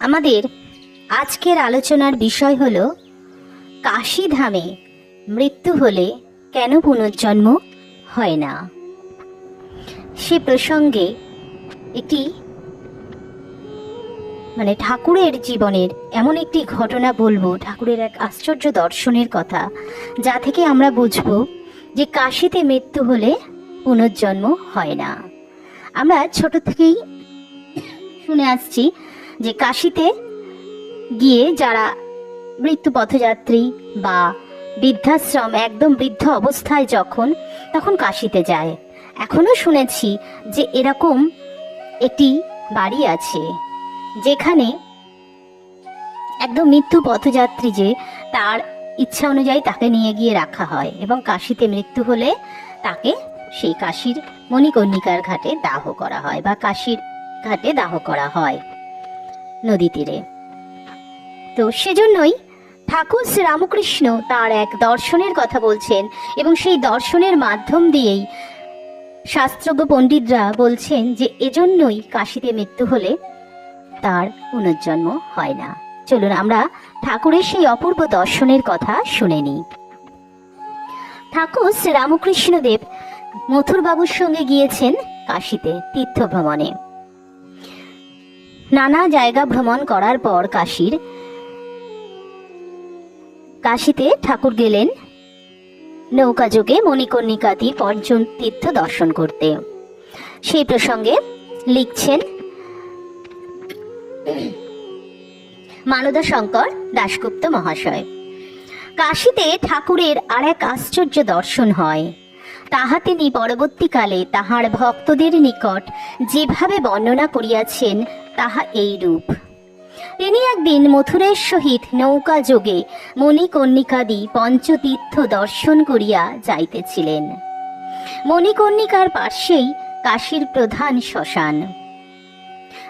আমাদের আজকের আলোচনার বিষয় হল, কাশী ধামে মৃত্যু হলে কেন পুনর্জন্ম হয় না? সে প্রসঙ্গে একটি মানে ঠাকুরের জীবনের এমন একটি ঘটনা বলব, ঠাকুরের এক আশ্চর্য দর্শনের কথা, যা থেকে আমরা বুঝব যে কাশিতে মৃত্যু হলে পুনর্জন্ম হয় না। আমরা ছোট থেকেই শুনে আসছি যে কাশিতে গিয়ে যারা মৃত্যু পথযাত্রী বা বৃদ্ধাশ্রম, একদম বৃদ্ধ অবস্থায় যখন, তখন কাশিতে যায়। এখনও শুনেছি যে এরকম একটি বাড়ি আছে, যেখানে একদম মৃত্যু পথযাত্রী যে তার ইচ্ছা অনুযায়ী তাকে নিয়ে গিয়ে রাখা হয় এবং কাশিতে মৃত্যু হলে তাকে সেই কাশির মণিকর্ণিকার ঘাটে দাহ করা হয় বা কাশির ঘাটে দাহ করা হয়। নদী তীরে তো সেজন্যই ঠাকুর শ্রীরামকৃষ্ণ তার এক দর্শনের কথা বলছেন এবং সেই দর্শনের মাধ্যম দিয়েই শাস্ত্রজ্ঞ পণ্ডিতরা বলছেন যে এজন্যই কাশিতে মৃত্যু হলে তার পুনর্জন্ম হয় না। চলুন আমরা ঠাকুরের সেই অপূর্ব দর্শনের কথা শুনে নিই। ঠাকুর শ্রীরামকৃষ্ণদেব মথুরবাবুর সঙ্গে গিয়েছেন কাশিতে তীর্থ ভ্রমণে নানা জায়গা ভ্রমণ করার পর কাশীর, কাশিতে ঠাকুর গেলেন নৌকা যোগে মণিকর্ণিকাদি পর্যন্ত তীর্থ দর্শন করতে। সেই প্রসঙ্গে লিখছেন মানদা শঙ্কর দাশগুপ্ত মহাশয়। কাশীতে ঠাকুরের আর এক আশ্চর্য দর্শন হয়। তাহা তিনি পরবর্তীকালে তাহার ভক্তদের নিকট যেভাবে বর্ণনা করিয়াছেন তাহা এই রূপ তিনি একদিন মথুরের সহিত নৌকা যোগে মণিকর্ণিকাদি পঞ্চতীর্থ দর্শন করিয়া যাইতেছিলেন। মণিকর্ণিকার পার্শ্বেই কাশীর প্রধান শ্মশান।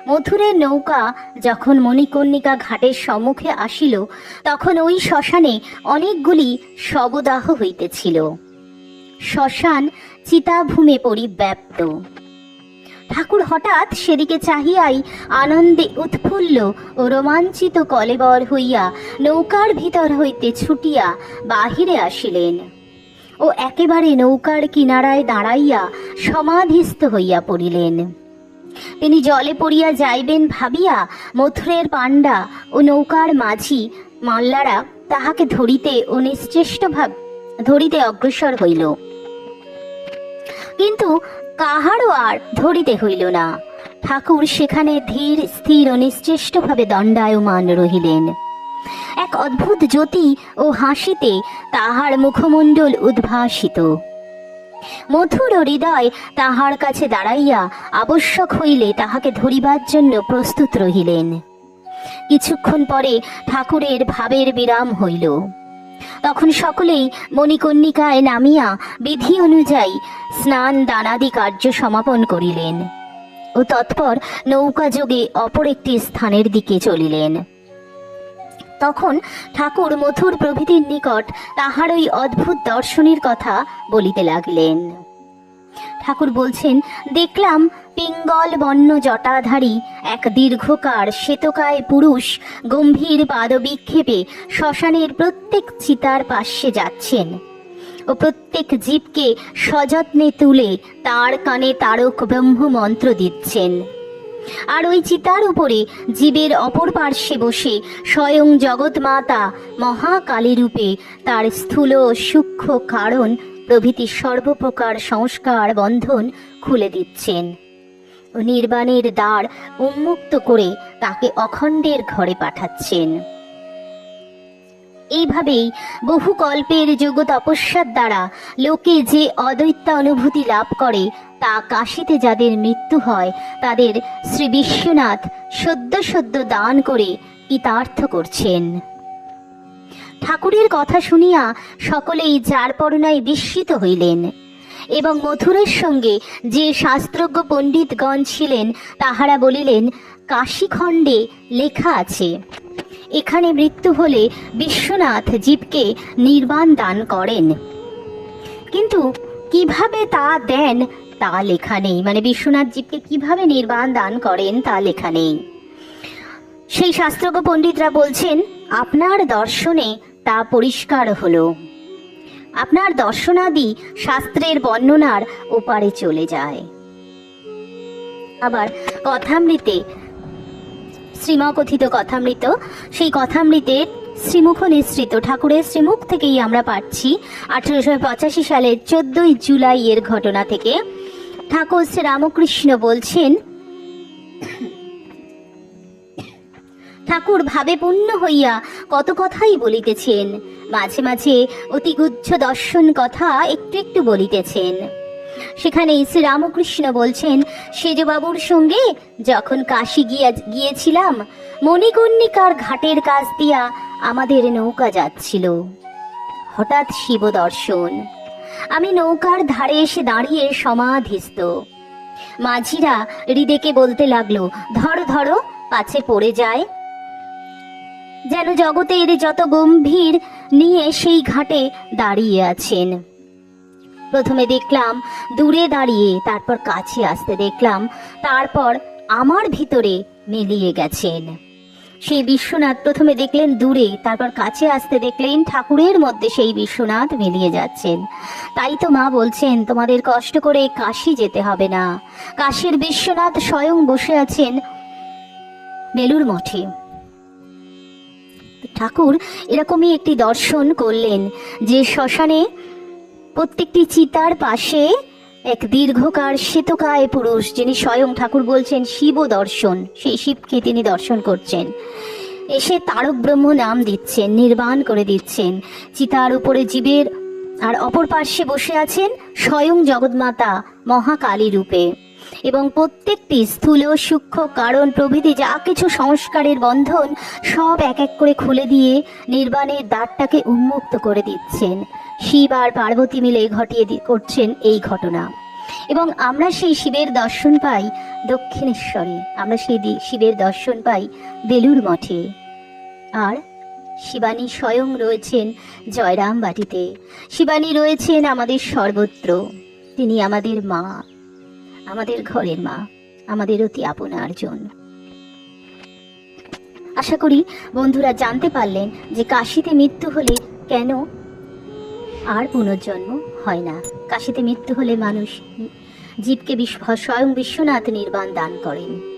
মথুরের নৌকা যখন মণিকর্ণিকা ঘাটের সম্মুখে আসিল, তখন ওই শ্মশানে অনেকগুলি শবদাহ হইতেছিল। শ্মশান চিতাভূমে পরিব্যাপ্ত। ঠাকুর হঠাৎ সেদিকে চাহিয়াই আনন্দে উৎফুল্ল ও রোমাঞ্চিত কলেবর হইয়া নৌকার ভিতর হইতে ছুটিয়া বাহিরে আসিলেন। ও একেবারে নৌকার কিনারায় দাঁড়াইয়া সমাধিস্থ হইয়া পড়িলেন। তিনি জলে পড়িয়া যাইবেন ভাবিয়া মথুরের পাণ্ডা ও নৌকার মাঝি মাল্লারা তাহাকে ধরিতে ও নিশ্চেষ্ট ভাব ধরিতে অগ্রসর হইল। কিন্তু কাহারও আর ধরিতে হইল না। ঠাকুর সেখানে ধীর, স্থির ও নিশ্চেষ্টভাবে দণ্ডায়মান রহিলেন। এক অদ্ভুত জ্যোতি ও হাসিতে তাহার মুখমণ্ডল উদ্ভাসিত। মধুর হৃদয় তাহার কাছে দাঁড়াইয়া আবশ্যক হইলে তাহাকে ধরিবার জন্য প্রস্তুত রহিলেন। কিছুক্ষণ পরে ঠাকুরের ভাবের বিরাম হইল। তখন সকলেই মণিকর্ণিকায় নামিয়া বিধি অনুযায়ী স্নান দানাদি কার্য সমাপন করিলেন ও তৎপর নৌকা যোগে অপর একটি স্থানের দিকে চলিলেন। তখন ঠাকুর মথুর প্রভৃতির নিকট তাহার ওই অদ্ভুত দর্শনের কথা বলিতে লাগিলেন। ঠাকুর বলছেন, দেখলাম পিঙ্গল বন্য জটাধারী, এক দীর্ঘকার শ্বেতকায় পুরুষ গম্ভীর পাদবিক্ষেপে শ্মশানের প্রত্যেক চিতার পাশে যাচ্ছেন ও প্রত্যেক জীবকে সযত্নে তুলে তার কানে তারক ব্রহ্ম মন্ত্র দিচ্ছেন। আর ওই চিতার উপরে জীবের অপর পার্শ্বে বসে স্বয়ং জগৎমাতা মহাকালী রূপে তার স্থূল সূক্ষ্ম কারণ প্রভৃতি সর্বপ্রকার সংস্কার বন্ধন খুলে দিচ্ছেন। নির্বাণের দ্বার উন্মুক্ত করে তাকে অখণ্ডের ঘরে পাঠাচ্ছেন। এইভাবেই বহু কল্পের যোগ তপস্যার দ্বারা লোকে যে অদ্বৈত অনুভূতি লাভ করে, তা কাশিতে যাদের মৃত্যু হয়, তাদের শ্রী বিশ্বনাথ সদ্য সদ্য দান করে কৃতার্থ করছেন। ঠাকুরের কথা শুনিয়া সকলেই যার পরনায় বিস্মিত হইলেন। এবং মথুরের সঙ্গে যে শাস্ত্রজ্ঞ পণ্ডিতগণ ছিলেন, তাহারা বলিলেন, কাশীখণ্ডে লেখা আছে। এখানে মৃত্যু হলে বিশ্বনাথ জীবকে নির্বাণ দান করেন। কিন্তু কীভাবে তা দেন, তা লেখা নেই। মানে বিশ্বনাথ জীবকে কীভাবে নির্বাণ দান করেন, তা লেখা নেই। সেই শাস্ত্রজ্ঞ পণ্ডিতরা বলছেন, আপনার দর্শনে তা পরিষ্কার হলো। আপনার দর্শনাদি শাস্ত্রের বর্ণনার ওপারে চলে যায়। আবার কথামৃতে, শ্রীমকথিত কথামৃত, সেই কথামৃতের শ্রীমুখ নিঃসৃত, ঠাকুরের শ্রীমুখ থেকেই আমরা পাচ্ছি আঠেরোশো পঁচাশি সালের চোদ্দই জুলাই এর ঘটনা থেকে। ঠাকুর শ্রী রামকৃষ্ণ বলছেন ঠাকুর ভাবে পূর্ণ হইয়া কত কথাই বলিতেছেন। মাঝে মাঝে অতি গুচ্ছ দর্শন কথা একটু একটু বলিতেছেন। সেখানে শ্রীরামকৃষ্ণ বলছেন, সেজবাবুর সঙ্গে যখন কাশি গিয়া গিয়েছিলাম, মণিকর্ণিকার ঘাটের কাছ দিয়া আমাদের নৌকা যাচ্ছিল। হঠাৎ শিব দর্শন। আমি নৌকার ধারে এসে দাঁড়িয়ে সমাধিস্থ। মাঝিরা হৃদেকে বলতে লাগল, ধরো ধরো, পাছে পড়ে যায়। যেন জগতের যত গম্ভীর নিয়ে সেই ঘাটে দাঁড়িয়ে আছেন। প্রথমে দেখলাম দূরে দাঁড়িয়ে, তারপর কাছে আসতে দেখলাম, তারপর আমার ভিতরে মিলিয়ে গেছেন। সেই বিশ্বনাথ প্রথমে দেখলেন দূরে, তারপর কাছে আসতে দেখলেন ঠাকুরের মধ্যে সেই বিশ্বনাথ মিলিয়ে যাচ্ছেন। তাই তো মা বলছেন, তোমাদের কষ্ট করে কাশি যেতে হবে না। কাশীর বিশ্বনাথ স্বয়ং বসে আছেন বেলুর মঠে। ঠাকুর এরকমই একটি দর্শন করলেন, যে শ্মশানে প্রত্যেকটি চিতার পাশে এক দীর্ঘকার শ্বেতকায় পুরুষ, যিনি স্বয়ং ঠাকুর বলছেন শিব দর্শন, সেই শিবকে তিনি দর্শন করছেন। এসে তারক ব্রহ্ম নাম দিচ্ছেন, নির্বাণ করে দিচ্ছেন। চিতার উপরে জীবের আর অপর পার্শ্বে বসে আছেন স্বয়ং জগৎমাতা মহাকালী রূপে। এবং প্রত্যেকটি স্থূল সূক্ষ্ম কারণ প্রভৃতি যা কিছু সংস্কারের বন্ধন, সব এক এক করে খুলে দিয়ে নির্বাণের দ্বারটাকে উন্মুক্ত করে দিচ্ছেন। শিব আর পার্বতী মিলে ঘটিয়ে করছেন এই ঘটনা। এবং আমরা সেই শিবের দর্শন পাই দক্ষিণেশ্বরে। আমরা সেই শিবের দর্শন পাই বেলুর মঠে। আর শিবানী স্বয়ং রয়েছেন জয়রাম বাটিতে শিবানী রয়েছেন আমাদের সর্বত্র। তিনি আমাদের মা। আমাদের ঘরের মা, আমাদের অতি আপনার জন আশা করি বন্ধুরা জানতে পারলেন যে কাশিতে মৃত্যু হলে কেন আর পুনর্জন্ম হয় না। কাশিতে মৃত্যু হলে মানুষ জীবকে স্বয়ং বিশ্বনাথ নির্বাণ দান করেন।